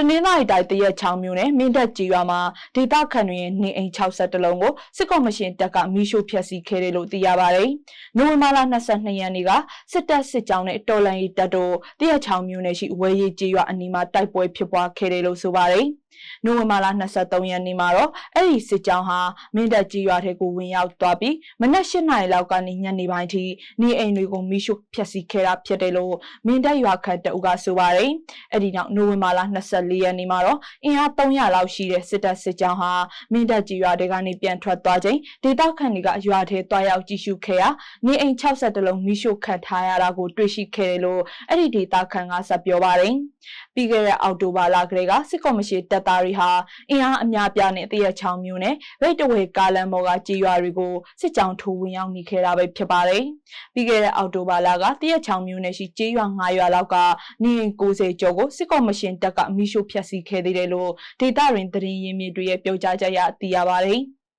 တနင်္လာရီတိုင်းတရက်ချောင်းမြို့နယ်မင်းတပ်ကြီးရွာမှာဒေသခံတွေရဲ့နေအိမ်60လုံးကိုစစ်ကော်မရှင်တပ်ကမိရှို့ဖျက်ဆီးခဲ့တယ်လို့သိရပါတယ်။နိုဝင်ဘာလ22ရက်နေ့ကစစ်တပ်စစ်ကြောင်းနဲ့တော်လန်ရေးတပ်တို့တရက်ချောင်းမြို့နယ်ရှိဝဲရီကြီးရွာအနီးမှာတိုက်ပွဲဖြစ်ပွားခဲ့တယ်လို့ဆိုပါတယ်။နိုဝင်ဘာလ23ရက်နေ့မှာတော့အဲ့ဒီစစ်ကြောင်းဟာမင်းတပ်ကြီးရွာထဲကိုဝင်ရောက်သွားပြီးမနက်၈နာရီလောက်ကနေညနေပိုင်းထိနေအိမ်တွေကိုမိရှို့ဖျက်ဆီးခဲ့တာဖြစ်တယ်လို့မင်းတပ်ရွာခန့်တအုပ်ကဆိုပါတယ်။အဲ့ဒီနောက်နိုဝင်ဘာလ24ရက်နေ့မှာတော့အင်အား300လောက်ရှိတဲ့စစ်တပ်စစ်ကြောင်းဟာမင်းတပ်ကြီးရွာတွေကနေပြန်ထွက်သွားချိန်ဒေသခံတွေကရွာထဲတွားရောက်ကြည့်ရှုခဲ့ရာနေအိမ်60လုံးမိရှို့ခံထားရတာကိုတွေ့ရှိခဲ့တယ်လို့အဲ့ဒီဒေသခံကဆက်ပြောပါတယ်။ပြီးခဲ့တဲ့အောက်တိုဘာလကလေးကစစ်ကော်မရှင်တပ်သားတွေဟာအင်အားအများပြားနဲ့တရက်ချောင်းမျိုးနဲ့ရိတ်တဝဲကားလမ်းပေါ်ကကြေးရွာတွေကိုစစ်ကြောင်းထိုးဝင်ရောက်နေခဲ့တာပဲဖြစ်ပါတယ်။ပြီးခဲ့တဲ့အောက်တိုဘာလကတရက်ချောင်းမျိုးနဲ့ရှိကြေးရွာ9ရွာလောက်ကနေအိမ်90ကျော်ကိုစစ်ကော်မရှင်တပ်ကမိရှို့ဖျက်ဆီးခဲ့သေးတယ်လို့ဒေတာရင်သတင်းရင်းမြစ်တွေရဲ့ပြောကြားချက်အရသိရပါတယ်။